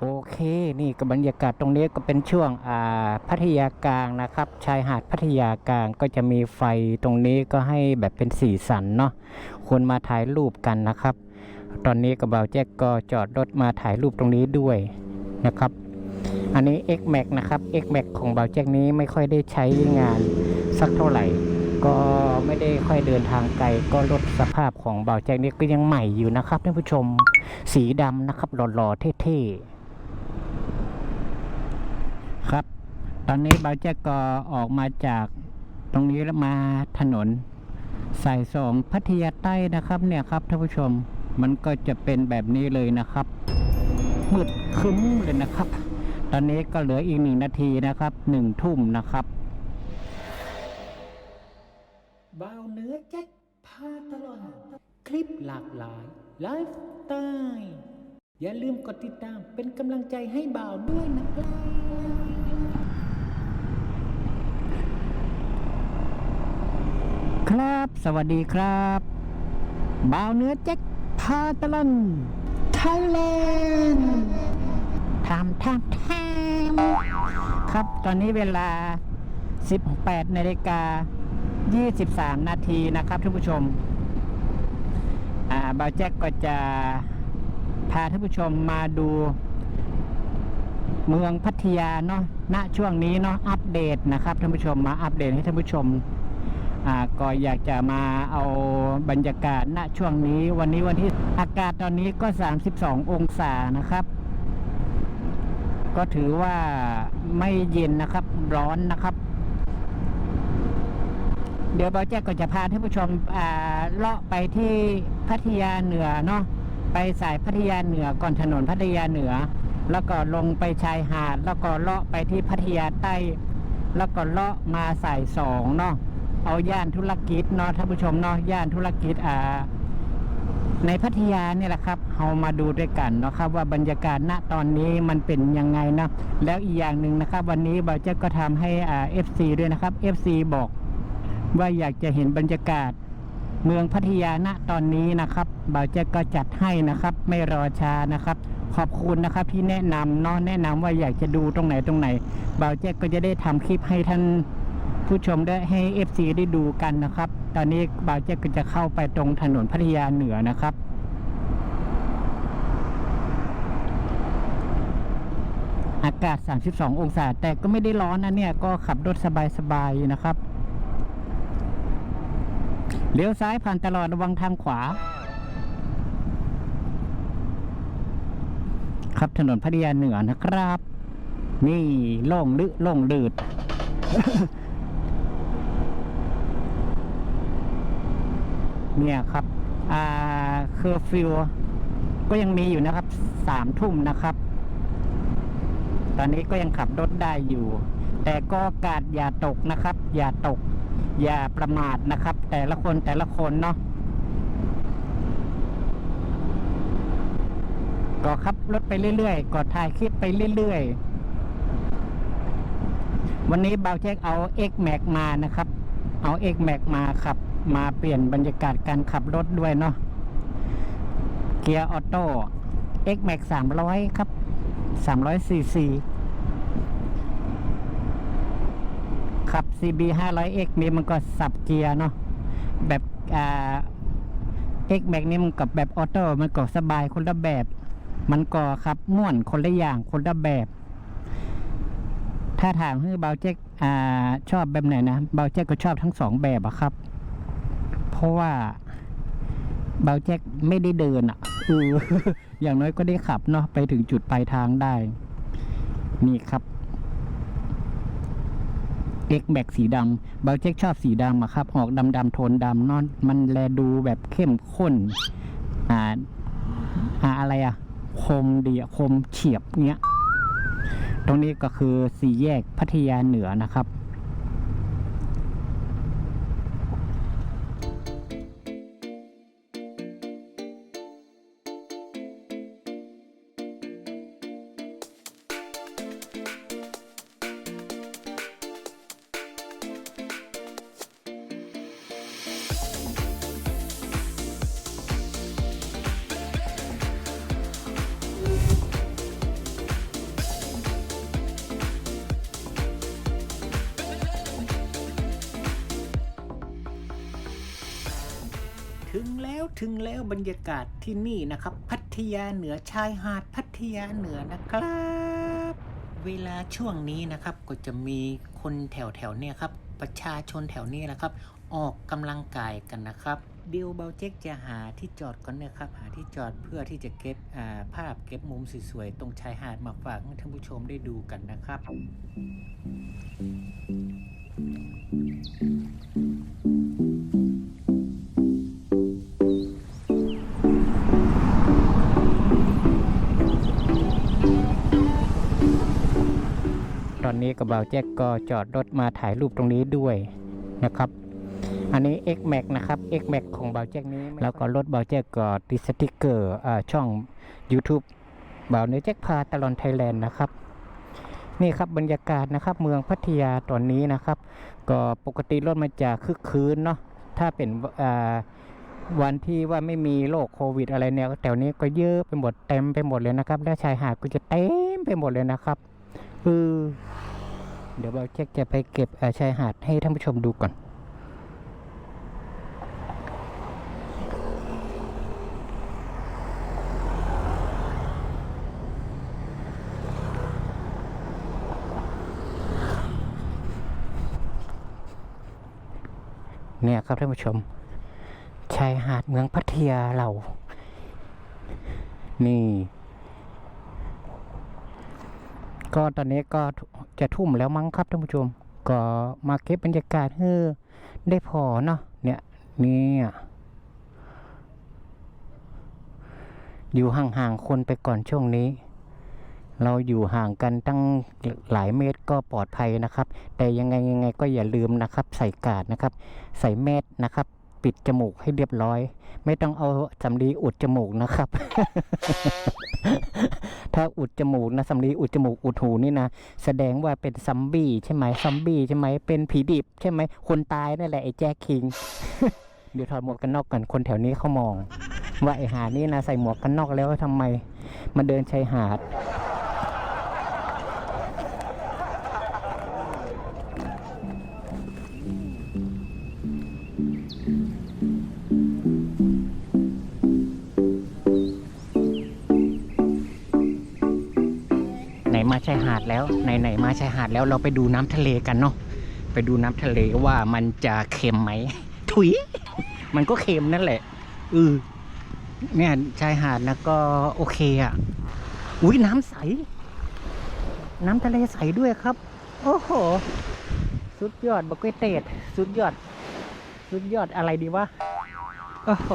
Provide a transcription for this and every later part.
โอเค นี่ก็บรรยากาศตรงนี้ก็เป็นช่วงอ่าพัทยากลางนะครับ ชายหาดพัทยากลางก็จะมีไฟตรงนี้ก็ให้แบบเป็นสีสันเนาะคนมาถ่ายรูปกันนะครับ ตอนนี้กับเบาแจ็คก็จอดรถมาถ่ายรูปตรงนี้ด้วยนะครับ อันนี้ X Max นะครับ X Max ของเบาแจ็คนี้ไม่ค่อยได้ใช้งานสักเท่าไหร่ ก็ไม่ได้ค่อยเดินทางไกลก็รถสภาพของเบาแจ็คนี้ก็ยังใหม่อยู่นะครับท่านผู้ชมสีดำนะครับหล่อๆเท่ๆ ครับ ตอนนี้เบาแจ็คก็ออกมาจากตรงนี้แล้วมาถนนสายสองพัทยาใต้นะครับเนี่ยครับท่านผู้ชมมันก็จะเป็นแบบนี้เลยนะครับมืดคึ้มเลยนะครับ ตอนนี้ก็เหลืออีกหนึ่งนาทีนะครับหนึ่งทุ่มนะครับบ่าวเนื้อแจ็คพาตลอดคลิปหลากหลายไลฟ์สไตล์ อย่าลืมกดติดตามเป็นกำลังใจให้บ่าวด้วยนะครับครับ สวัสดีครับบ่าวเนื้อแจ็คพาตลอนไทยแลนด์ทำทำทำครับตอนนี้เวลา 18นาฬิกา23 นาทีนะครับท่านผู้ชม อ่าบ่าวแจ็คก็จะ พาท่านผู้ชมมาดูเมืองพัทยาเนาะ ณ ช่วงนี้เนาะ อัปเดตนะครับท่านผู้ชม มาอัปเดตให้ท่านผู้ชม อ่า ก็อยากจะมาเอาบรรยากาศ ณ ช่วงนี้ วันนี้วันที่ อากาศตอนนี้ก็ 32 องศานะครับ ก็ถือว่าไม่เย็นนะครับ ร้อนนะครับ เดี๋ยวบอแจ๊กก็จะพาท่านผู้ชม อ่า เลาะไปที่พัทยาเหนือเนาะ ไปสายพัทยาเหนือก่อนถนนพัทยาเหนือ แล้วก็ลงไปชายหาด แล้วก็เลาะไปที่พัทยาใต้ แล้วก็เลาะมาสายสองเนาะเอาย่านธุรกิจเนาะท่านผู้ชมเนาะย่านธุรกิจอ่าในพัทยาเนี่ยแหละครับเรามาดูด้วยกันเนาะครับว่าบรรยากาศณตอนนี้มันเป็นยังไงเนาะแล้วอีกอย่างหนึ่งนะครับ วันนี้บอเจ๊ก็ทำให้อ่า FC ด้วยนะครับ FC บอกว่าอยากจะเห็นบรรยากาศ เมืองพัทยาณตอนนี้นะครับเบาวแจ๊ก็จัดให้นะครับ ไม่รอช้านะครับ ขอบคุณนะครับที่แนะนำเนาะแนะนำว่าอยากจะดูตรงไหนตรงไหนเบาวแจ๊ก็จะได้ทำคลิปให้ท่านผู้ชมได้ให้ FC ได้ดูกันนะครับ ตอนนี้บาวแจ๊ก็จะเข้าไปตรงถนนพัทยาเหนือนะครับอากาศ 32 องศา แต่ก็ไม่ได้ร้อนนะเนี่ย ก็ขับรถสบายๆนะครับ เลี้ยวซ้ายผ่านตลอดระวังทางขวา ครับถนนพัทยาเหนือนะครับ นี่โล่งลึโล่งดืดเนี่ยครับ อ่าเคอร์ฟิวก็ยังมีอยู่นะครับ สามทุ่มนะครับ ตอนนี้ก็ยังขับรถได้อยู่ แต่ก็กาดอย่าตกนะครับ อย่าตก อย่าประมาทนะครับ แต่ละคนแต่ละคนเนาะก็ขับรถไปเรื่อยๆก็ถ่ายคลิปไปเรื่อยๆ วันนี้เบาเช็คเอา X Max มานะครับ เอา X Max มาขับ มาเปลี่ยนบรรยากาศการขับรถด้วยเนาะเกียร์ออโต้ X Max 300 ครับ300 cc ขับ CB 500X นี่มันก็สับเกียร์เนาะแบบอ่า X Max นี่มันกับแบบออโต้มันก็สบายคนละแบบ มันก็ขับม่วนคนละอย่างคนละแบบ ถ้าถามให้เบาเจ๊กอ่าชอบแบบไหนนะเบาเจ๊กก็ชอบทั้งสองแบบอะครับ เพราะว่าเบาแจ็คไม่ได้เดินอะอออย่างน้อยก็ได้ขับเนาะไปถึงจุดปลายทางได้ นี่ครับ X แบกสีดำเบาเจ็กชอบสีดำอะครับ ออกดำดำๆโทนดำนอน มันแลดูแบบเข้มข้น อ่าอ่าอะไรอะคมดีอะคมเฉียบเนี้ย ตรงนี้ก็คือสี่แยกพัทยาเหนือนะครับ บรรยากาศที่นี่นะครับ พัทยาเหนือชายหาดพัทยาเหนือนะครับ เวลาช่วงนี้นะครับก็จะมีคนแถวแถวๆเนี่ยครับประชาชนแถวนี้นะครับ ออกกำลังกายกันนะครับเดียวเบาเจ๊กจะหาที่จอดก่อนนะครับ หาที่จอดเพื่อที่จะเก็บภาพเก็บมุมสวยๆตรงชายหาดมาฝากท่านผู้ชมได้ดูกันนะครับ ตอนนี้กระเบาแจ็คก็จอดรถมาถ่ายรูปตรงนี้ด้วยนะครับ อันนี้ X Max นะครับ X Max ของเบาแจ็คนี้ แล้วก็รถเบาแจ็คก็ติดสติกเกอร์อ่าช่อง YouTube เบาเนื้อแจ็คพาตลอนไทยแลนด์นะครับนี่ครับบรรยากาศนะครับเมืองพัทยาตอนนี้นะครับ ก็ปกติรถมันจะคึกคืนเนาะถ้าเป็นอ่าวันที่ว่าไม่มีโรคโควิดอะไรเนี่ยแถวนี้ก็เยอะไปหมดเต็มไปหมดเลยนะครับ และชายหาดก็จะเต็มไปหมดเลยนะครับ เออเดี๋ยวเราเช็คจะไปเก็บชายหาดให้ท่านผู้ชมดูก่อน เนี่ยครับท่านผู้ชม ชายหาดเมืองพัทยาเรา นี่ ก็ตอนนี้ก็จะทุ่มแล้วมั้งครับท่านผู้ชม ก็มาเก็บบรรยากาศเฮ้อได้พอเนาะเนี่ยเนี่ยอยู่ห่างๆคนไปก่อนช่วงนี้ เราอยู่ห่างกันตั้งหลายเมตรก็ปลอดภัยนะครับ แต่ยังไงยังไงก็อย่าลืมนะครับ ใส่กาดนะครับ ใส่แมสนะครับ ปิดจมูกให้เรียบร้อย ไม่ต้องเอาสำลีอุดจมูกนะครับ ถ้าอุดจมูกนะสำลีอุดจมูกอุดหูนี่นะแสดงว่าเป็นซัมบี้ใช่ไหมซัมบี้ใช่ไหมเป็นผีดิบใช่ไหมคนตายนั่นแหละไอ้แจ็คคิงเดี๋ยวถอดหมวกกันนอกกันคนแถวนี้เขามอง ว่าไอ้หานี่นะใส่หมวกกันนอกแล้วทำไมมาเดินชายหาด มาชายหาดแล้วไหนไหนมาชายหาดแล้วเราไปดูน้ำทะเลกันเนาะไปดูน้ำทะเลว่ามันจะเค็มไหมถุย มันก็เค็มนั่นแหละเออเนี่ยชายหาดนะก็โอเคอะอุ้ยน้ำใส น้ำทะเลใสด้วยครับ โอ้โห สุดยอดบักเกเตดสุดยอด สุดยอดอะไรดีวะโอ้โห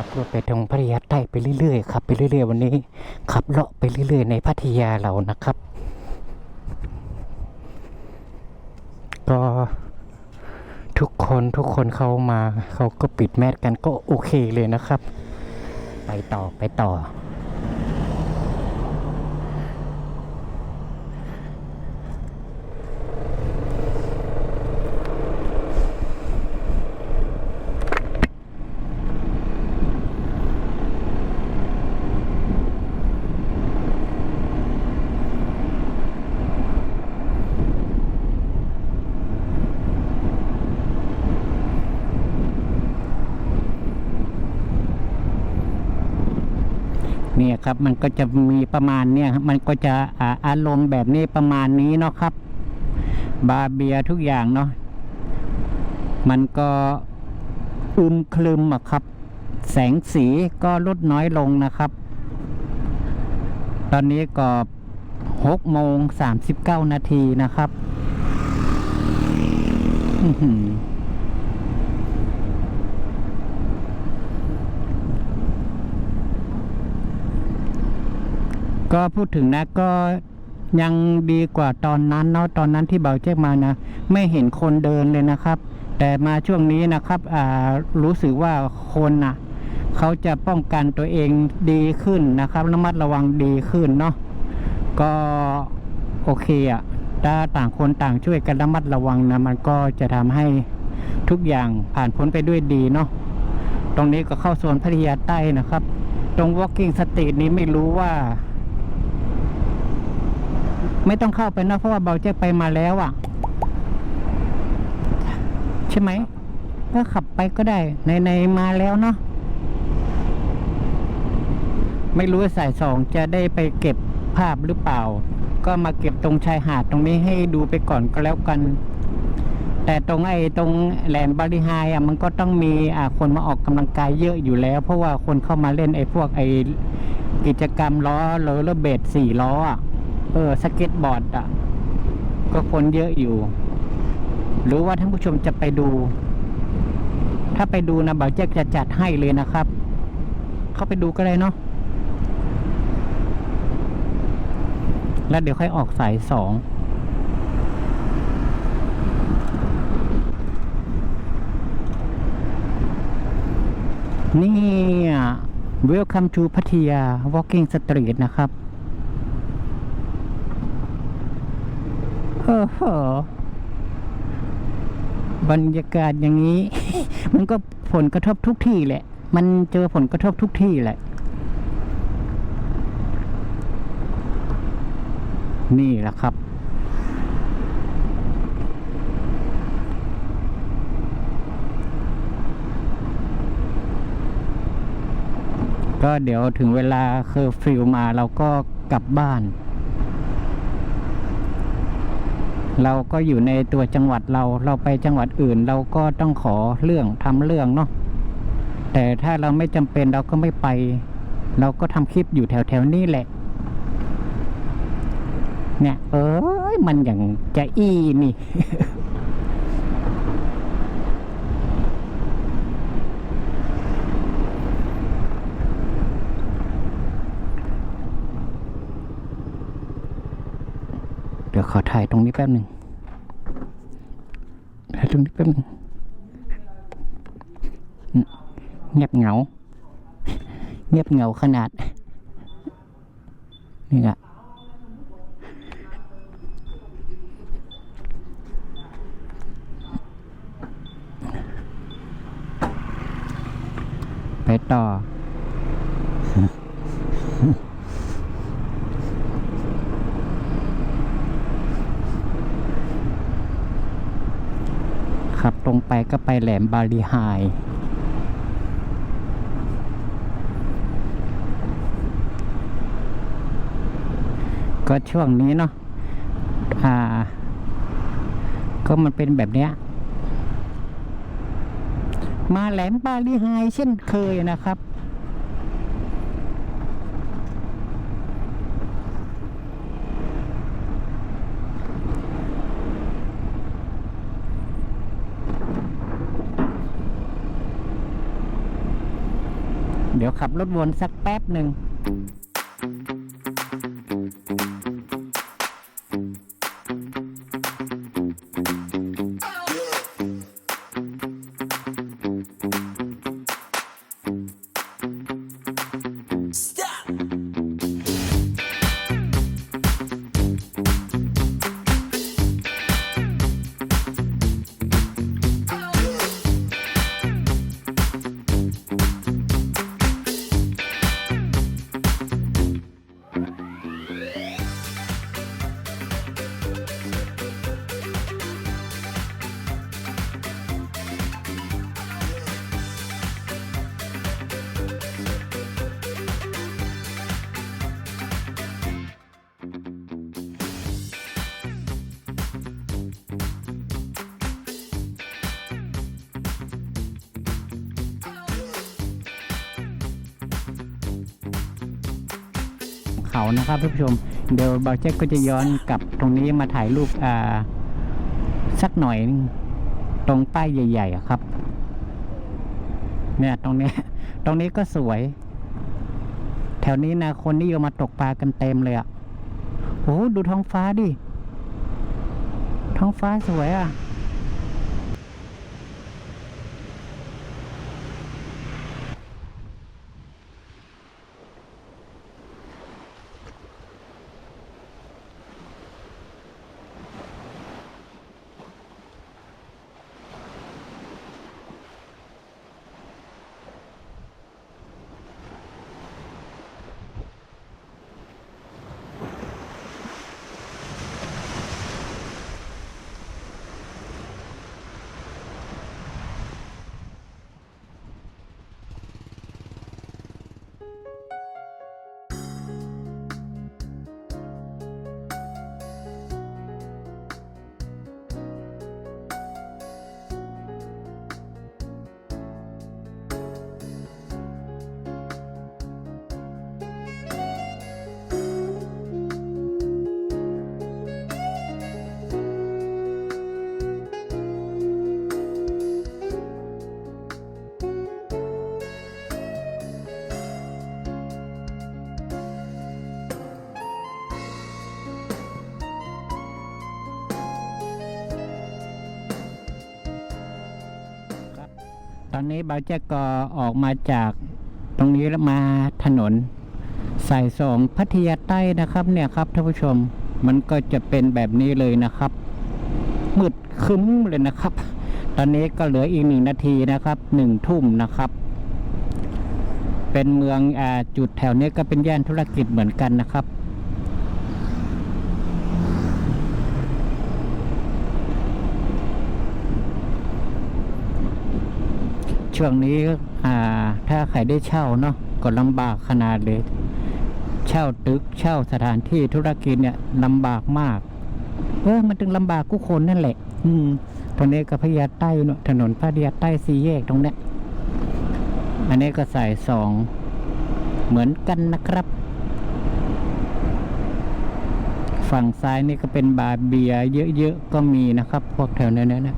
เเราขับรถไปตรงพัทยาใต้ไปเรื่อยๆขับไปเรื่อย ๆ วันนี้ขับเลาะไปเรื่อย ๆ ในพัทยาเรานะครับ ก็ทุกคนทุกคนเข้ามาเขาก็ปิดแมสกันก็โอเคเลยนะครับ ไปต่อไปต่อ ครับ มันก็จะมีประมาณเนี่ยครับมันก็จะอาอารมณ์แบบนี้ประมาณนี้เนาะครับ บาเบียทุกอย่างเนาะมันก็อึมคลึมอะครับ แสงสีก็ลดน้อยลงนะครับ ตอนนี้ก็หกโมงสามสิบเก้านาทีนะครับ อือหือ ก็พูดถึงนะก็ยังดีกว่าตอนนั้นเนาะตอนนั้นที่เบาแจ้งมานะ ไม่เห็นคนเดินเลยนะครับ แต่มาช่วงนี้นะครับอ่ารู้สึกว่าคนน่ะเขาจะป้องกันตัวเองดีขึ้นนะครับระมัดระวังดีขึ้นเนาะก็โอเคอะ่ะถ้าต่างคนต่างช่วยกันระมัดระวังนะมันก็จะทำให้ทุกอย่างผ่านพ้นไปด้วยดีเนาะตรงนี้ก็เข้าโซนพัทยาใต้นะครับ ตรง walking street นี้ไม่รู้ว่า ไม่ต้องเข้าไปนะเพราะว่าเบาแจ๊กไปมาแล้วอะ่ะ ใช่ไหมก็ขับไปก็ได้ ในในๆมาแล้วเนาะไม่รู้ว่าสายสองจะได้ไปเก็บภาพหรือเปล่า ก็มาเก็บตรงชายหาดตรงนี้ให้ดูไปก่อนก็แล้วกัน แต่ตรงไอ้ตรงแหลมบาริไฮอะมันก็ต้องมีอ่าคนมาออกกำลังกายเยอะอยู่แล้ว เพราะว่าคนเข้ามาเล่นไอ้พวกไอ้กิจกรรมล้อโรลเลอร์เบดสี่ล้ออะ เออสเก็ตบอร์ดอะ ก็คนเยอะอยู่ หรือว่าท่านผู้ชมจะไปดู ถ้าไปดูนะบ่าวแจ๊กจะจัดให้เลยนะครับ เข้าไปดูก็ได้เนาะแล้วเดี๋ยวค่อยออกสายสองนี่ Welcome to พัทยา Walking Street นะครับโอ้โหบรรยากาศอย่างนี้ มันก็ผลกระทบทุกที่แหละ มันเจอผลกระทบทุกที่แหละ นี่แหละครับ ก็เดี๋ยวถึงเวลาเคอร์ฟิวมาเราก็กลับบ้าน เราก็อยู่ในตัวจังหวัดเราเราไปจังหวัดอื่น เราก็ต้องขอเรื่องทำเรื่องเนาะแต่ถ้าเราไม่จำเป็นเราก็ไม่ไป เราก็ทำคลิปอยู่แถวแถวๆนี้แหละ เนี่ย เอ้ยมันอย่างจะอีนี่ เดี๋ยว ขอถ่ายตรงนี้แป๊บหนึ่งถ่ายตรงนี้แป๊บหนึ่งเงียบเหงา เงียบเหงาขนาด นี่อะไปต่อ ขับตรงไป ก็ไปแหลมบาลีไฮก็ช่วงนี้เนาะอ่า ก็มันเป็นแบบเนี้ย มาแหลมบาลีไฮเช่นเคยนะครับ เดี๋ยวขับรถวนสักแป๊บหนึ่ง เขานะครับท่านผู้ชม เดี๋ยวบาวแจ็คก็จะย้อนกลับตรงนี้มาถ่ายรูปอ่าสักหน่อยนึงตรงป้ายใหญ่ๆครับ เนี่ยตรงนี้ ตรงนี้ก็สวย แถวนี้นะคนนิยมมาตกปลากันเต็มเลยอะ่ะโอ้โหดูท้องฟ้าดิ ท้องฟ้าสวยอะ่ะ ตอนนี้บาวแจ็คก็ออกมาจากตรงนี้แล้วมาถนนสายสองพัทยาใต้นะครับเนี่ยครับท่านผู้ชมมันก็จะเป็นแบบนี้เลยนะครับ มืดครึ้มเลยนะครับ ตอนนี้ก็เหลืออีกหนึ่งนาทีนะครับหนึ่งทุ่มนะครับ เป็นเมืองอจุดแถวนี้ก็เป็นย่านธุรกิจเหมือนกันนะครับ ช่วงนี้อ่า ถ้าใครได้เช่าเนาะก็ลำบากขนาดเลย เช่าตึกเช่าสถานที่ธุรกิจเนี่ยลำบากมาก เออมันถึงลำบากกุคนนั่นแหละ อืมตรงนี้ก็พยาใต้เนอะถนนพระยาใต้สี่แยกตรงเนี้ยอันนี้ก็สายสองเหมือนกันนะครับ ฝั่งซ้ายนี่ก็เป็นบาร์เบียเยอะๆก็มีนะครับ พวกแถวนั้นนะ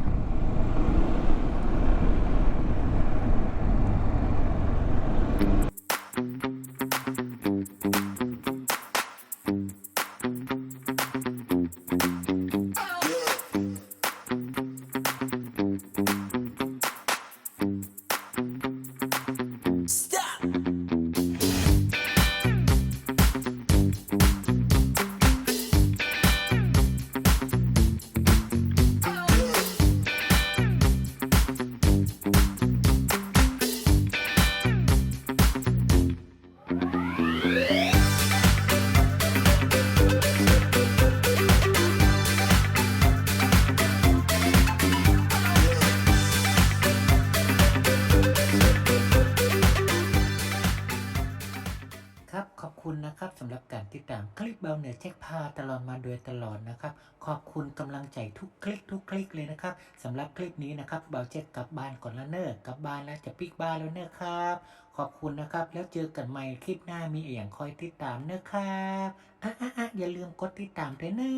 และครับการติดตามคลิปเบลเหนือเช็คพาตลอดมาโดยตลอดนะครับ ขอบคุณกำลังใจทุกคลิกทุกคลิกเลยนะครับสำหรับคลิปนี้นะครับเบลเช็คกลับบ้านก่อนแล้วเนอะกลับบ้านแล้วจะปิกบ้านแล้วเนอะครับ ขอบคุณนะครับแล้วเจอกันใหม่คลิปหน้ามีอย่างคอยติดตามเนอะครับอะอะอะอย่าลืมกดติดตามด้วยเนอ